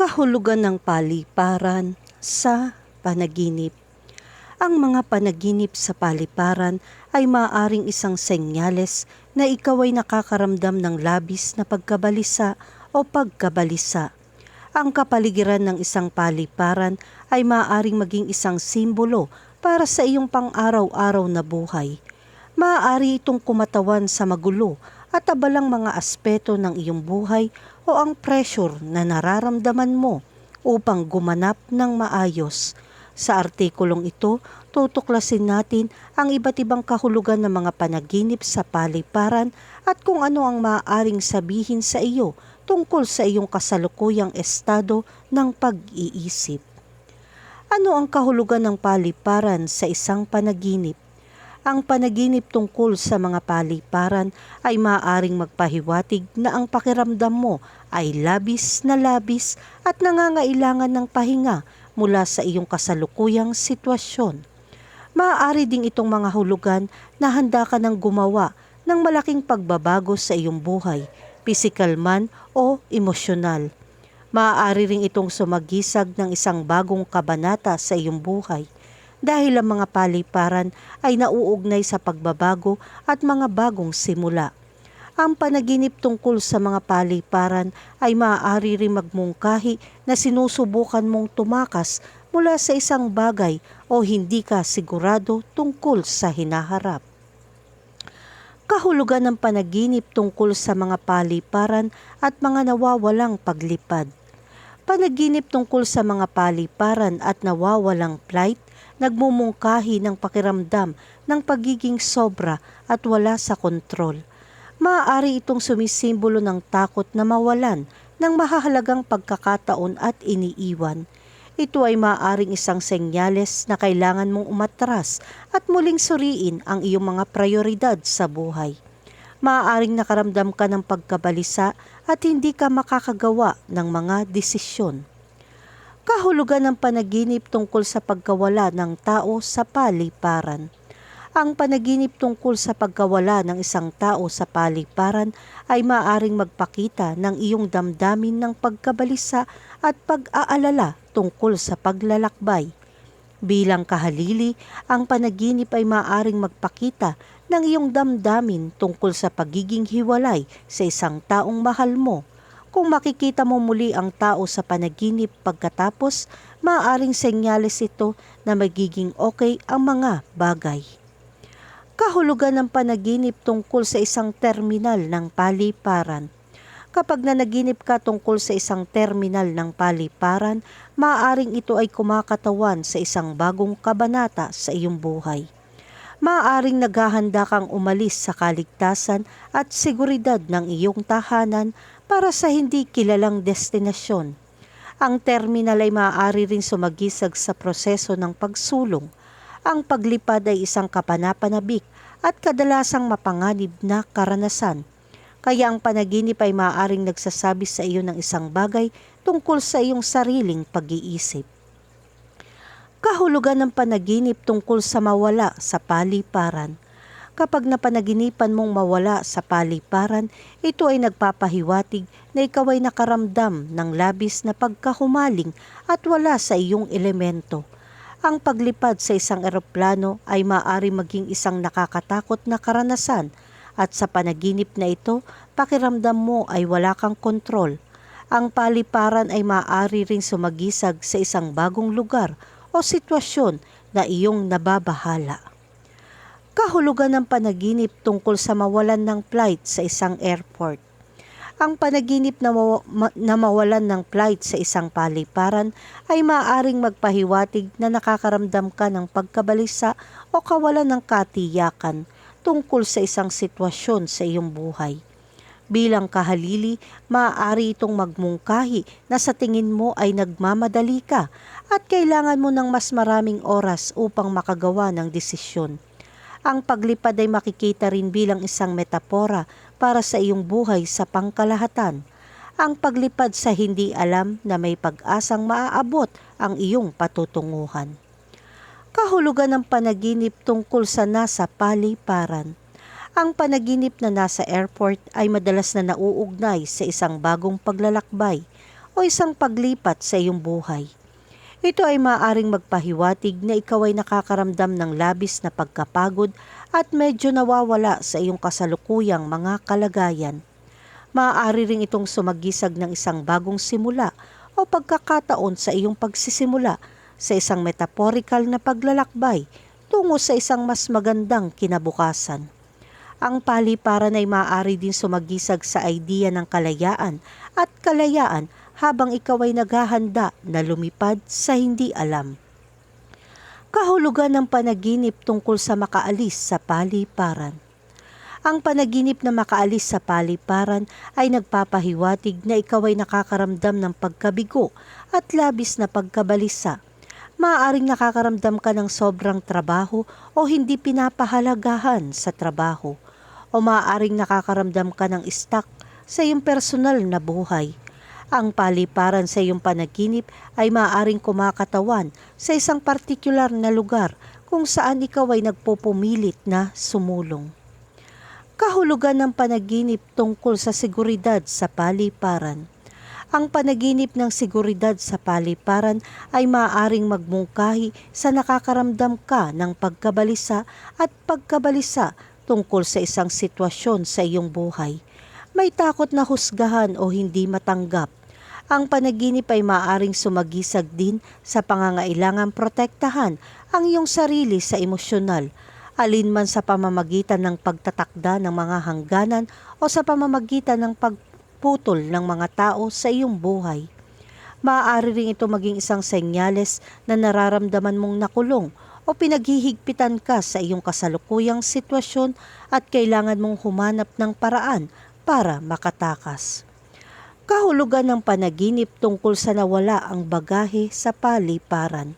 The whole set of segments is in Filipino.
kahulugan ng paliparan sa panaginip. Ang mga panaginip sa paliparan ay maaaring isang senyales na ikaw ay nakakaramdam ng labis na pagkabalisa o pagkabalisa. Ang kapaligiran ng isang paliparan ay maaaring maging isang simbolo para sa iyong pang-araw-araw na buhay. Maaari itong kumatawan sa magulo at abalang mga aspeto ng iyong buhay o ang pressure na nararamdaman mo upang gumanap ng maayos. Sa artikulong ito, tutuklasin natin ang iba't ibang kahulugan ng mga panaginip sa paliparan at kung ano ang maaaring sabihin sa iyo tungkol sa iyong kasalukuyang estado ng pag-iisip. Ano ang kahulugan ng paliparan sa isang panaginip? Ang panaginip tungkol sa mga paliparan ay maaaring magpahiwatig na ang pakiramdam mo ay labis na labis at nangangailangan ng pahinga mula sa iyong kasalukuyang sitwasyon. Maaari ding itong mga hulugan na handa ka ng gumawa ng malaking pagbabago sa iyong buhay, pisikal man o emosyonal. Maaari ring itong sumagisag ng isang bagong kabanata sa iyong buhay dahil ang mga paliparan ay nauugnay sa pagbabago at mga bagong simula. Ang panaginip tungkol sa mga paliparan ay maaari rin magmungkahi na sinusubukan mong tumakas mula sa isang bagay o hindi ka sigurado tungkol sa hinaharap. Kahulugan ng panaginip tungkol sa mga paliparan at mga nawawalang paglipad. Panaginip tungkol sa mga paliparan at nawawalang flight nagmumungkahi ng pakiramdam ng pagiging sobra at wala sa kontrol maaari itong sumisimbolo ng takot na mawalan ng mahahalagang pagkakataon at iniiwan. Ito ay maaaring isang senyales na kailangan mong umatras at muling suriin ang iyong mga prioridad sa buhay. Maaaring nakaramdam ka ng pagkabalisa at hindi ka makakagawa ng mga desisyon. Kahulugan ng panaginip tungkol sa pagkawala ng tao sa paliparan ang panaginip tungkol sa pagkawala ng isang tao sa paliparan ay maaring magpakita ng iyong damdamin ng pagkabalisa at pag-aalala tungkol sa paglalakbay. Bilang kahalili, ang panaginip ay maaring magpakita ng iyong damdamin tungkol sa pagiging hiwalay sa isang taong mahal mo. Kung makikita mo muli ang tao sa panaginip pagkatapos, maaaring senyales ito na magiging okay ang mga bagay kahulugan ng panaginip tungkol sa isang terminal ng paliparan. Kapag nanaginip ka tungkol sa isang terminal ng paliparan, maaaring ito ay kumakatawan sa isang bagong kabanata sa iyong buhay. Maaaring naghahanda kang umalis sa kaligtasan at seguridad ng iyong tahanan para sa hindi kilalang destinasyon. Ang terminal ay maaari rin sumagisag sa proseso ng pagsulong ang paglipad ay isang kapanapanabik at kadalasang mapanganib na karanasan. Kaya ang panaginip ay maaaring nagsasabi sa iyo ng isang bagay tungkol sa iyong sariling pag-iisip. Kahulugan ng panaginip tungkol sa mawala sa paliparan. Kapag napanaginipan mong mawala sa paliparan, ito ay nagpapahiwatig na ikaw ay nakaramdam ng labis na pagkahumaling at wala sa iyong elemento – ang paglipad sa isang eroplano ay maaari maging isang nakakatakot na karanasan at sa panaginip na ito, pakiramdam mo ay wala kang kontrol. Ang paliparan ay maaari ring sumagisag sa isang bagong lugar o sitwasyon na iyong nababahala. Kahulugan ng panaginip tungkol sa mawalan ng flight sa isang airport ang panaginip na, maw- ma- na mawalan ng flight sa isang paliparan ay maaaring magpahiwatig na nakakaramdam ka ng pagkabalisa o kawalan ng katiyakan tungkol sa isang sitwasyon sa iyong buhay. Bilang kahalili, maaari itong magmungkahi na sa tingin mo ay nagmamadali ka at kailangan mo ng mas maraming oras upang makagawa ng desisyon. Ang paglipad ay makikita rin bilang isang metapora para sa iyong buhay sa pangkalahatan. Ang paglipad sa hindi alam na may pag-asang maaabot ang iyong patutunguhan. Kahulugan ng panaginip tungkol sa nasa paliparan. Ang panaginip na nasa airport ay madalas na nauugnay sa isang bagong paglalakbay o isang paglipat sa iyong buhay. Ito ay maaaring magpahiwatig na ikaw ay nakakaramdam ng labis na pagkapagod at medyo nawawala sa iyong kasalukuyang mga kalagayan. Maaari ring itong sumagisag ng isang bagong simula o pagkakataon sa iyong pagsisimula sa isang metaphorical na paglalakbay tungo sa isang mas magandang kinabukasan. Ang paliparan ay maaari din sumagisag sa idea ng kalayaan at kalayaan habang ikaw ay naghahanda na lumipad sa hindi alam. Kahulugan ng panaginip tungkol sa makaalis sa paliparan. Ang panaginip na makaalis sa paliparan ay nagpapahiwatig na ikaw ay nakakaramdam ng pagkabigo at labis na pagkabalisa. Maaaring nakakaramdam ka ng sobrang trabaho o hindi pinapahalagahan sa trabaho. O maaaring nakakaramdam ka ng stuck sa iyong personal na buhay ang paliparan sa iyong panaginip ay maaaring kumakatawan sa isang partikular na lugar kung saan ikaw ay nagpupumilit na sumulong. Kahulugan ng panaginip tungkol sa seguridad sa paliparan. Ang panaginip ng seguridad sa paliparan ay maaaring magmungkahi sa nakakaramdam ka ng pagkabalisa at pagkabalisa tungkol sa isang sitwasyon sa iyong buhay. May takot na husgahan o hindi matanggap ang panaginip ay maaaring sumagisag din sa pangangailangan protektahan ang iyong sarili sa emosyonal, alinman sa pamamagitan ng pagtatakda ng mga hangganan o sa pamamagitan ng pagputol ng mga tao sa iyong buhay. Maaari rin ito maging isang senyales na nararamdaman mong nakulong o pinaghihigpitan ka sa iyong kasalukuyang sitwasyon at kailangan mong humanap ng paraan para makatakas kahulugan ng panaginip tungkol sa nawala ang bagahe sa paliparan.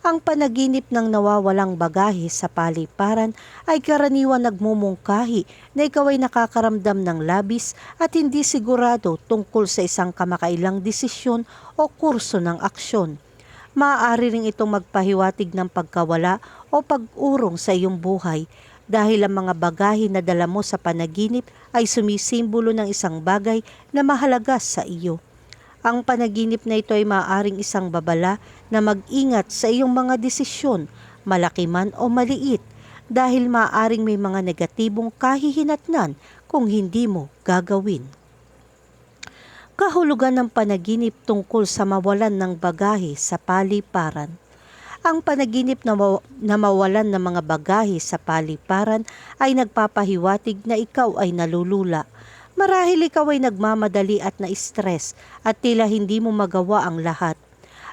Ang panaginip ng nawawalang bagahe sa paliparan ay karaniwan nagmumungkahi na ikaw ay nakakaramdam ng labis at hindi sigurado tungkol sa isang kamakailang desisyon o kurso ng aksyon. Maaari ring itong magpahiwatig ng pagkawala o pag-urong sa iyong buhay dahil ang mga bagahe na dala mo sa panaginip ay sumisimbolo ng isang bagay na mahalaga sa iyo. Ang panaginip na ito ay maaaring isang babala na mag-ingat sa iyong mga desisyon, malaki man o maliit, dahil maaaring may mga negatibong kahihinatnan kung hindi mo gagawin. Kahulugan ng panaginip tungkol sa mawalan ng bagahe sa paliparan ang panaginip na, maw- na mawalan ng mga bagahe sa paliparan ay nagpapahiwatig na ikaw ay nalulula. Marahil ikaw ay nagmamadali at na-stress at tila hindi mo magawa ang lahat.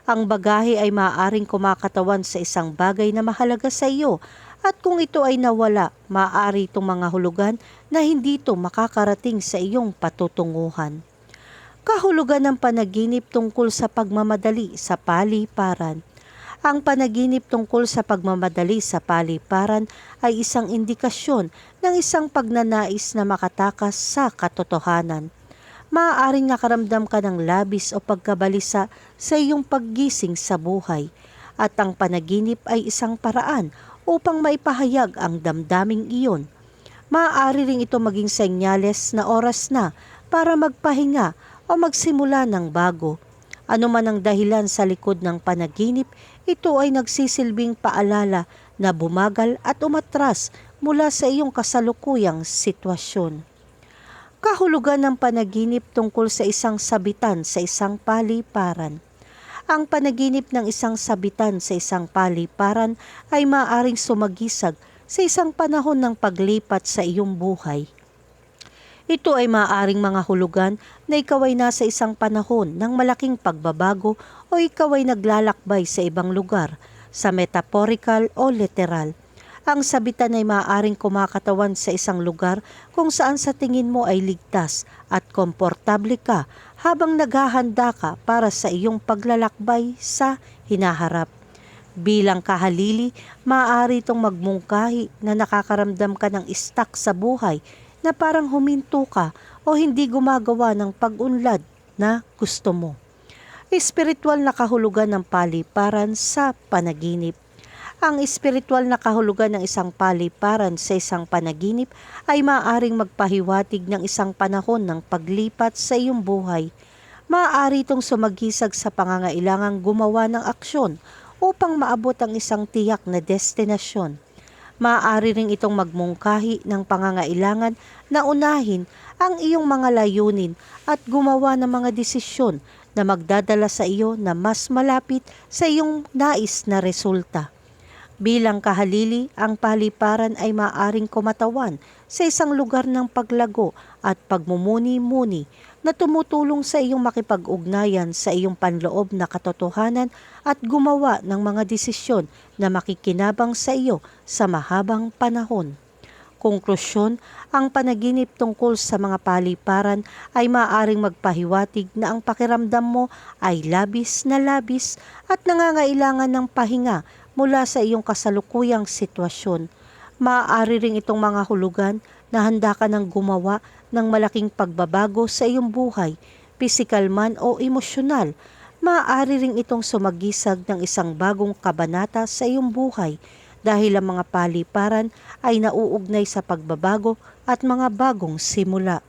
Ang bagahe ay maaaring kumakatawan sa isang bagay na mahalaga sa iyo at kung ito ay nawala, maaari itong mga hulugan na hindi ito makakarating sa iyong patutunguhan. Kahulugan ng panaginip tungkol sa pagmamadali sa paliparan. Ang panaginip tungkol sa pagmamadali sa paliparan ay isang indikasyon ng isang pagnanais na makatakas sa katotohanan. Maaaring nakaramdam ka ng labis o pagkabalisa sa iyong paggising sa buhay at ang panaginip ay isang paraan upang maipahayag ang damdaming iyon. Maaari ring ito maging senyales na oras na para magpahinga o magsimula ng bago. Ano man ang dahilan sa likod ng panaginip, ito ay nagsisilbing paalala na bumagal at umatras mula sa iyong kasalukuyang sitwasyon. Kahulugan ng panaginip tungkol sa isang sabitan sa isang paliparan. Ang panaginip ng isang sabitan sa isang paliparan ay maaring sumagisag sa isang panahon ng paglipat sa iyong buhay ito ay maaaring mga hulugan na ikaw ay nasa isang panahon ng malaking pagbabago o ikaw ay naglalakbay sa ibang lugar, sa metaphorical o literal. Ang sabitan ay maaaring kumakatawan sa isang lugar kung saan sa tingin mo ay ligtas at komportable ka habang naghahanda ka para sa iyong paglalakbay sa hinaharap. Bilang kahalili, maaari itong magmungkahi na nakakaramdam ka ng istak sa buhay na parang huminto ka o hindi gumagawa ng pag-unlad na gusto mo. Espiritual na kahulugan ng paliparan sa panaginip. Ang espiritual na kahulugan ng isang paliparan sa isang panaginip ay maaaring magpahiwatig ng isang panahon ng paglipat sa iyong buhay. maaari itong sumagisag sa pangangailangang gumawa ng aksyon upang maabot ang isang tiyak na destinasyon. Maaari ring itong magmungkahi ng pangangailangan na unahin ang iyong mga layunin at gumawa ng mga desisyon na magdadala sa iyo na mas malapit sa iyong nais na resulta. Bilang kahalili, ang paliparan ay maaring kumatawan sa isang lugar ng paglago at pagmumuni-muni na tumutulong sa iyong makipag-ugnayan sa iyong panloob na katotohanan at gumawa ng mga desisyon na makikinabang sa iyo sa mahabang panahon. Konklusyon, ang panaginip tungkol sa mga paliparan ay maaaring magpahiwatig na ang pakiramdam mo ay labis na labis at nangangailangan ng pahinga mula sa iyong kasalukuyang sitwasyon. Maaari ring itong mga hulugan na handa ka ng gumawa ng malaking pagbabago sa iyong buhay, pisikal man o emosyonal. Maaari ring itong sumagisag ng isang bagong kabanata sa iyong buhay dahil ang mga paliparan ay nauugnay sa pagbabago at mga bagong simula.